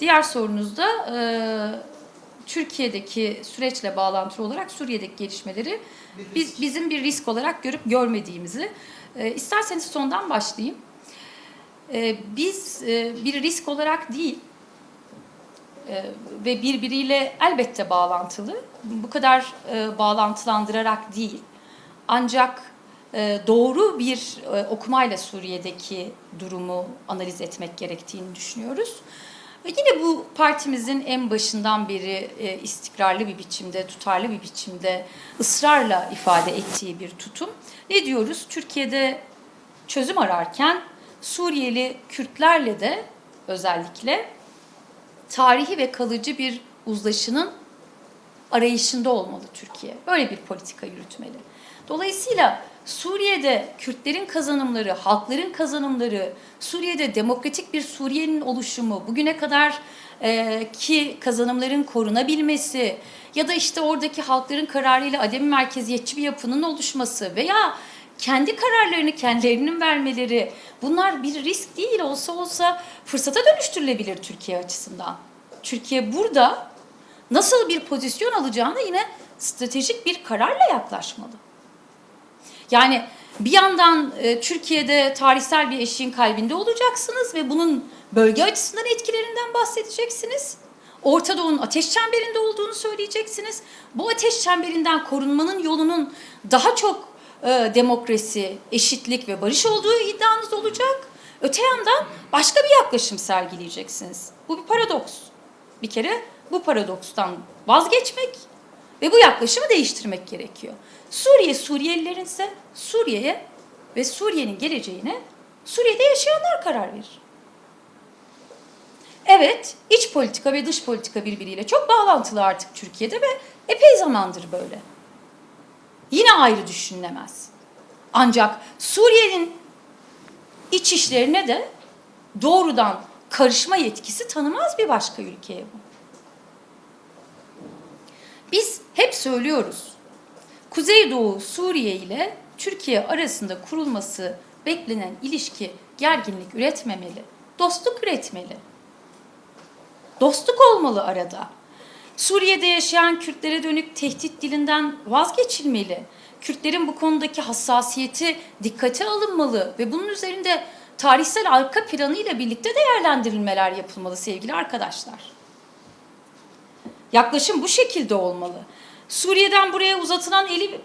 Diğer sorunuz da e, Türkiye'deki süreçle bağlantılı olarak Suriye'deki gelişmeleri biz bizim bir risk olarak görüp görmediğimizi. E, isterseniz sondan başlayayım. E, biz e, bir risk olarak değil e, ve birbiriyle elbette bağlantılı. Bu kadar e, bağlantılandırarak değil. Ancak e, doğru bir e, okumayla Suriye'deki durumu analiz etmek gerektiğini düşünüyoruz. Ve yine bu partimizin en başından beri e, istikrarlı bir biçimde, tutarlı bir biçimde ısrarla ifade ettiği bir tutum. Ne diyoruz? Türkiye'de çözüm ararken Suriyeli Kürtlerle de özellikle tarihi ve kalıcı bir uzlaşının arayışında olmalı Türkiye. Böyle bir politika yürütmeli. Dolayısıyla Suriye'de Kürtlerin kazanımları, halkların kazanımları, Suriye'de demokratik bir Suriye'nin oluşumu, bugüne kadar e, ki kazanımların korunabilmesi ya da işte oradaki halkların kararıyla ademi merkeziyetçi bir yapının oluşması veya kendi kararlarını kendilerinin vermeleri bunlar bir risk değil olsa olsa fırsata dönüştürülebilir Türkiye açısından. Türkiye burada nasıl bir pozisyon alacağını yine stratejik bir kararla yaklaşmalı. Yani bir yandan e, Türkiye'de tarihsel bir eşiğin kalbinde olacaksınız ve bunun bölge açısından etkilerinden bahsedeceksiniz. Orta Doğu'nun ateş çemberinde olduğunu söyleyeceksiniz. Bu ateş çemberinden korunmanın yolunun daha çok e, demokrasi, eşitlik ve barış olduğu iddianız olacak. Öte yandan başka bir yaklaşım sergileyeceksiniz. Bu bir paradoks. Bir kere bu paradokstan vazgeçmek ve bu yaklaşımı değiştirmek gerekiyor. Suriye Suriyelilerin ise Suriye'ye ve Suriye'nin geleceğine Suriye'de yaşayanlar karar verir. Evet, iç politika ve dış politika birbiriyle çok bağlantılı artık Türkiye'de ve epey zamandır böyle. Yine ayrı düşünülemez. Ancak Suriye'nin iç işlerine de doğrudan karışma yetkisi tanımaz bir başka ülkeye bu. Biz hep söylüyoruz. Kuzeydoğu Suriye ile Türkiye arasında kurulması beklenen ilişki gerginlik üretmemeli. Dostluk üretmeli. Dostluk olmalı arada. Suriye'de yaşayan Kürtlere dönük tehdit dilinden vazgeçilmeli. Kürtlerin bu konudaki hassasiyeti dikkate alınmalı ve bunun üzerinde tarihsel arka planı ile birlikte değerlendirilmeler yapılmalı sevgili arkadaşlar. Yaklaşım bu şekilde olmalı. Suriye'den buraya uzatılan eli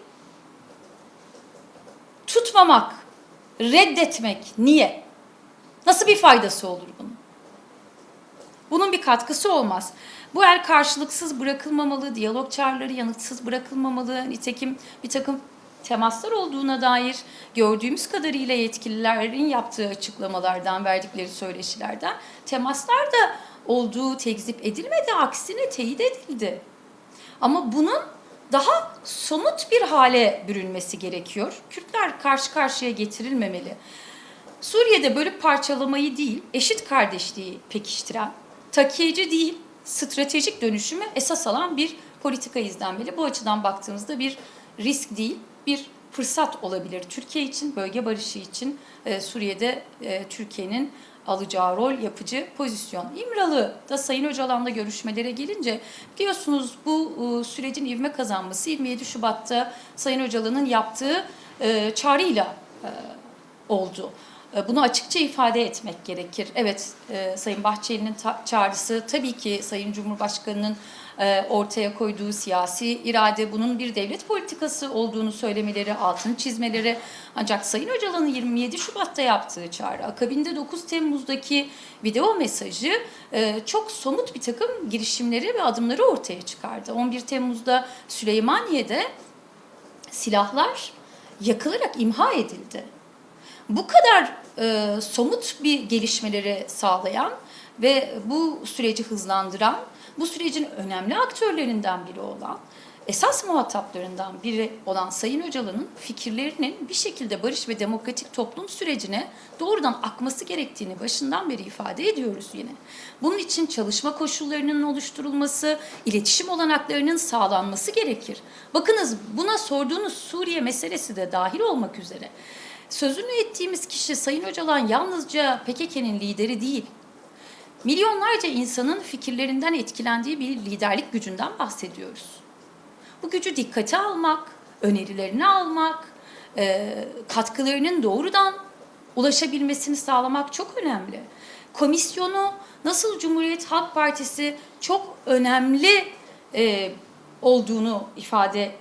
tutmamak, reddetmek niye? Nasıl bir faydası olur bunun? Bunun bir katkısı olmaz. Bu el karşılıksız bırakılmamalı, diyalog çağrıları yanıtsız bırakılmamalı. Nitekim bir takım temaslar olduğuna dair gördüğümüz kadarıyla yetkililerin yaptığı açıklamalardan, verdikleri söyleşilerden temaslar da olduğu tekzip edilmedi, aksine teyit edildi. Ama bunun daha somut bir hale bürünmesi gerekiyor. Kürtler karşı karşıya getirilmemeli. Suriye'de bölüp parçalamayı değil, eşit kardeşliği pekiştiren, takiyeci değil, stratejik dönüşümü esas alan bir politika izlenmeli. Bu açıdan baktığımızda bir risk değil, bir fırsat olabilir. Türkiye için, bölge barışı için e, Suriye'de e, Türkiye'nin alacağı rol yapıcı pozisyon. İmralı'da Sayın Öcalan'la görüşmelere gelince biliyorsunuz bu e, sürecin ivme kazanması 27 Şubat'ta Sayın Öcalan'ın yaptığı e, çağrıyla e, oldu. E, Bunu açıkça ifade etmek gerekir. Evet, e, Sayın Bahçeli'nin ta- çağrısı tabii ki Sayın Cumhurbaşkanı'nın ortaya koyduğu siyasi irade bunun bir devlet politikası olduğunu söylemeleri, altını çizmeleri. Ancak Sayın Öcalan'ın 27 Şubat'ta yaptığı çağrı, akabinde 9 Temmuz'daki video mesajı e, çok somut bir takım girişimleri ve adımları ortaya çıkardı. 11 Temmuz'da Süleymaniye'de silahlar yakılarak imha edildi bu kadar e, somut bir gelişmeleri sağlayan ve bu süreci hızlandıran, bu sürecin önemli aktörlerinden biri olan, esas muhataplarından biri olan Sayın Öcalan'ın fikirlerinin bir şekilde barış ve demokratik toplum sürecine doğrudan akması gerektiğini başından beri ifade ediyoruz yine. Bunun için çalışma koşullarının oluşturulması, iletişim olanaklarının sağlanması gerekir. Bakınız buna sorduğunuz Suriye meselesi de dahil olmak üzere. Sözünü ettiğimiz kişi Sayın Öcalan yalnızca PKK'nın lideri değil. Milyonlarca insanın fikirlerinden etkilendiği bir liderlik gücünden bahsediyoruz. Bu gücü dikkate almak, önerilerini almak, e, katkılarının doğrudan ulaşabilmesini sağlamak çok önemli. Komisyonu nasıl Cumhuriyet Halk Partisi çok önemli e, olduğunu ifade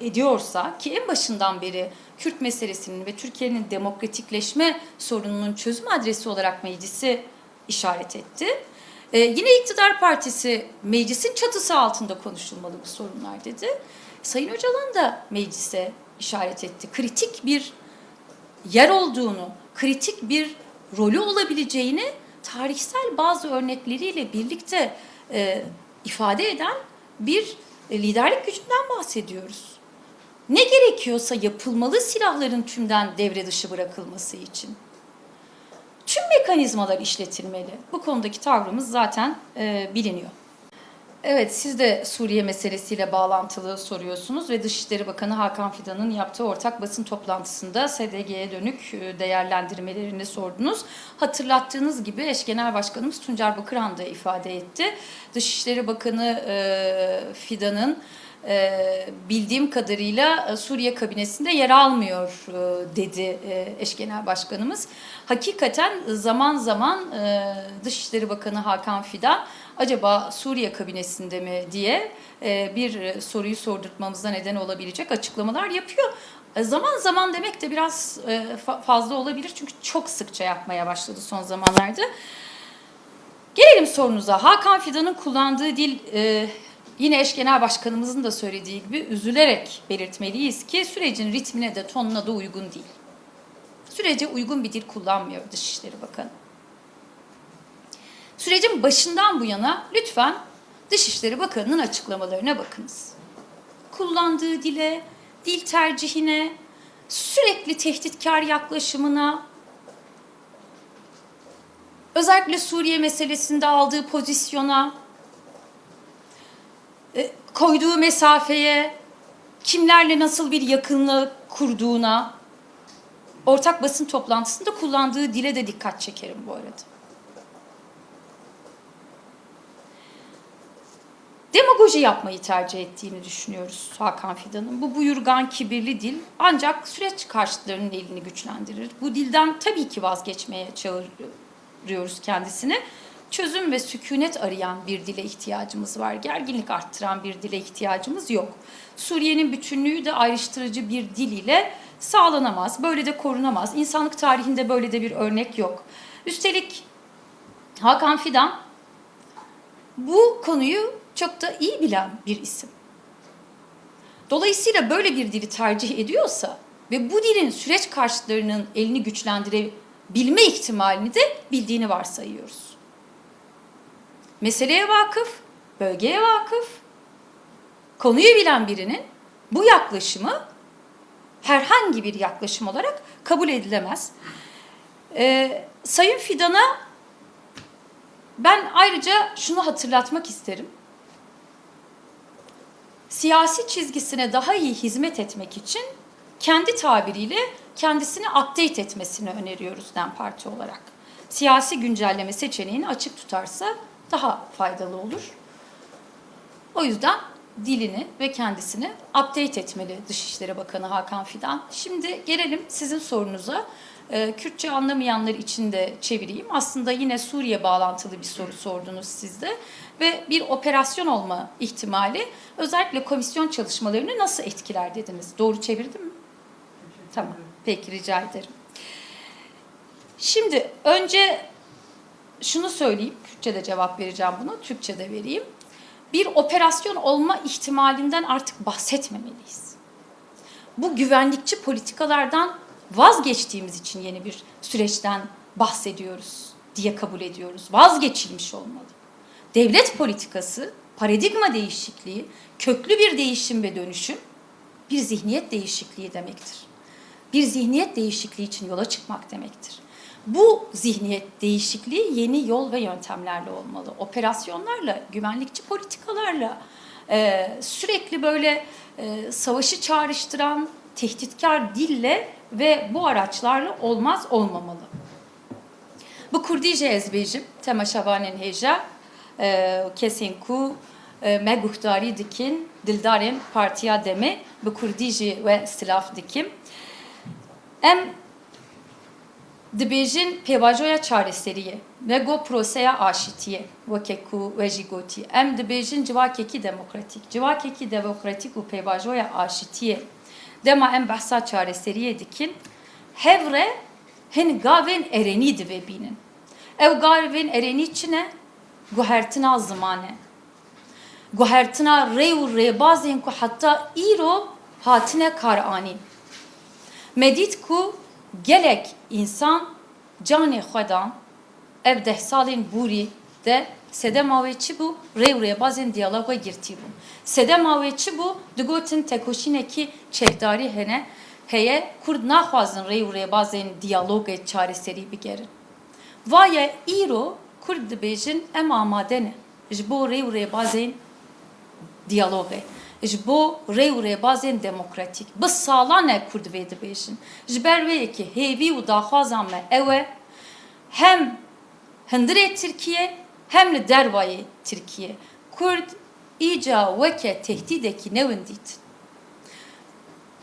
ediyorsa ki en başından beri Kürt meselesinin ve Türkiye'nin demokratikleşme sorununun çözüm adresi olarak meclisi işaret etti. Ee, yine iktidar partisi meclisin çatısı altında konuşulmalı bu sorunlar dedi. Sayın Öcalan da meclise işaret etti. Kritik bir yer olduğunu, kritik bir rolü olabileceğini tarihsel bazı örnekleriyle birlikte e, ifade eden bir e, liderlik gücünden bahsediyoruz. Ne gerekiyorsa yapılmalı silahların tümden devre dışı bırakılması için. Tüm mekanizmalar işletilmeli. Bu konudaki tavrımız zaten e, biliniyor. Evet, siz de Suriye meselesiyle bağlantılı soruyorsunuz ve Dışişleri Bakanı Hakan Fidan'ın yaptığı ortak basın toplantısında SDG'ye dönük e, değerlendirmelerini sordunuz. Hatırlattığınız gibi eş genel başkanımız Tuncer Bakıran da ifade etti. Dışişleri Bakanı e, Fidan'ın bildiğim kadarıyla e, Suriye kabinesinde yer almıyor e, dedi e, eş genel başkanımız. Hakikaten zaman zaman e, Dışişleri Bakanı Hakan Fidan acaba Suriye kabinesinde mi diye e, bir soruyu sordurtmamıza neden olabilecek açıklamalar yapıyor. E, Zaman zaman demek de biraz e, fa- fazla olabilir çünkü çok sıkça yapmaya başladı son zamanlarda. Gelelim sorunuza. Hakan Fidan'ın kullandığı dil e, yine eş genel başkanımızın da söylediği gibi üzülerek belirtmeliyiz ki sürecin ritmine de tonuna da uygun değil. Sürece uygun bir dil kullanmıyor Dışişleri Bakanı. Sürecin başından bu yana lütfen Dışişleri Bakanı'nın açıklamalarına bakınız. Kullandığı dile, dil tercihine, sürekli tehditkar yaklaşımına, özellikle Suriye meselesinde aldığı pozisyona, koyduğu mesafeye, kimlerle nasıl bir yakınlık kurduğuna, ortak basın toplantısında kullandığı dile de dikkat çekerim bu arada. demagoji yapmayı tercih ettiğini düşünüyoruz Hakan Fidan'ın. Bu buyurgan, kibirli dil ancak süreç karşıtlarının elini güçlendirir. Bu dilden tabii ki vazgeçmeye çağırıyoruz kendisini. Çözüm ve sükunet arayan bir dile ihtiyacımız var. Gerginlik arttıran bir dile ihtiyacımız yok. Suriye'nin bütünlüğü de ayrıştırıcı bir dil ile sağlanamaz. Böyle de korunamaz. İnsanlık tarihinde böyle de bir örnek yok. Üstelik Hakan Fidan bu konuyu çok da iyi bilen bir isim. Dolayısıyla böyle bir dili tercih ediyorsa ve bu dilin süreç karşıtlarının elini güçlendirebilme ihtimalini de bildiğini varsayıyoruz. Meseleye vakıf, bölgeye vakıf, konuyu bilen birinin bu yaklaşımı herhangi bir yaklaşım olarak kabul edilemez. Ee, Sayın Fidan'a ben ayrıca şunu hatırlatmak isterim. Siyasi çizgisine daha iyi hizmet etmek için kendi tabiriyle kendisini update etmesini öneriyoruz DEM Parti olarak. Siyasi güncelleme seçeneğini açık tutarsa daha faydalı olur. O yüzden dilini ve kendisini update etmeli Dışişleri Bakanı Hakan Fidan. Şimdi gelelim sizin sorunuza. Ee, Kürtçe anlamayanlar için de çevireyim. Aslında yine Suriye bağlantılı bir soru sordunuz siz de. Ve bir operasyon olma ihtimali özellikle komisyon çalışmalarını nasıl etkiler dediniz. Doğru çevirdim mi? Tamam. Peki rica ederim. Şimdi önce şunu söyleyeyim. Kürtçe'de cevap vereceğim bunu. Türkçe'de vereyim. Bir operasyon olma ihtimalinden artık bahsetmemeliyiz. Bu güvenlikçi politikalardan vazgeçtiğimiz için yeni bir süreçten bahsediyoruz diye kabul ediyoruz. Vazgeçilmiş olmalı. Devlet politikası, paradigma değişikliği, köklü bir değişim ve dönüşüm bir zihniyet değişikliği demektir. Bir zihniyet değişikliği için yola çıkmak demektir. Bu zihniyet değişikliği yeni yol ve yöntemlerle olmalı. Operasyonlarla, güvenlikçi politikalarla, e, sürekli böyle e, savaşı çağrıştıran tehditkar dille ve bu araçlarla olmaz olmamalı. Bu Kurdî jî ez bêjim temaşavanên hêja e, kesên ku e, me guhdarî dikin dildarên Partiya Demê bi Kurdî jî we stilaf dikim. Em dibêjin pêvajoya çareseriyê ve got proseya aşitiye weke ku we jî gotî em dibêjin civakekî demokratîk civakekî demokratîk û pêvajoya aşitiye. Dema em behsa çareseriyê dikin. Hevre hin gavên erenî divê bînin ew gavên erenî çi ne guhertina zimane. Guhertina rê û rêbazên ku heta îro hatine karanîn Medît ku gelek insan canê xwe dan ev deh salên de sedema wê çi bû rê û rêbazên diyaloga girtî bûn. Sedema wê çi bû digotin tekoşînekî çekdarî hene heye Kurd naxwazin rê û rêbazên diyalogê çareserî bigerin. Vaye îro Kurd dibêjin em amade ne ji bo rê û rêbazên diyalogê. Ji bo rê û rêbazên demokratîk. Bi salan e Kurd vê dibêjin. Ji ber wê yekê hêvî û daxwazan me ew e hem hindirê Tirkiye hem li dervayê Tirkiye. Kurd îca weke tehdîdekî newin dîtin.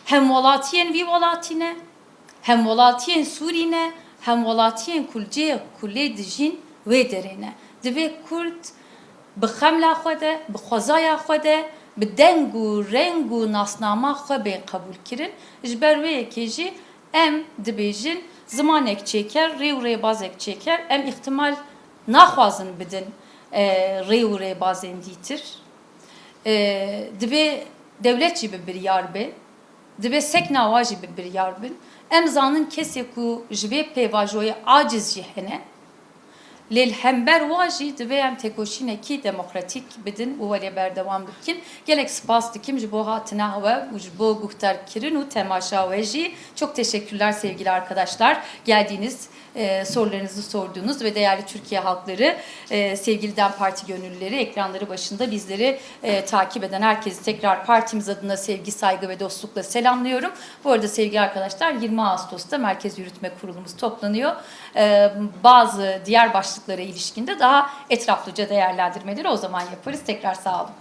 Hem welatiyên vî welatî ne, hem welatiyên Sûrî hem welatiyên kulceyê ku lê dijîn wê derê ne. Kurd bi xemla xwe de, bi xwezaya xwe bi deng û nasnama xwe bên qebûl kirin. Ji ber wê yekê jî em dibêjin zimanek çêker, rê û rêbazek çêker, em ihtimal naxwazin bidin e, rê û rêbazên dîtir. E, divê devlet jî bi biryar be, divê sekna wa jî bi biryar bin. Em zanin kesê ku ji vê pêvajoyê aciz jî hene, Lêl hember wa jî divê em tekoşînekî demokratîk bidin û welê berdewam bikin. Gelek spas dikim ji bo hatina we û ji bo guhtarkirin û temaşa we jî. Çok teşekkürler sevgili arkadaşlar. Geldiğiniz e, sorularınızı sorduğunuz ve değerli Türkiye halkları, e, sevgili Parti gönüllüleri, ekranları başında bizleri e, takip eden herkesi tekrar partimiz adına sevgi, saygı ve dostlukla selamlıyorum. Bu arada sevgili arkadaşlar 20 Ağustos'ta Merkez Yürütme Kurulumuz toplanıyor. E, bazı diğer başlıklara ilişkinde daha etraflıca değerlendirmeleri o zaman yaparız. Tekrar sağ olun.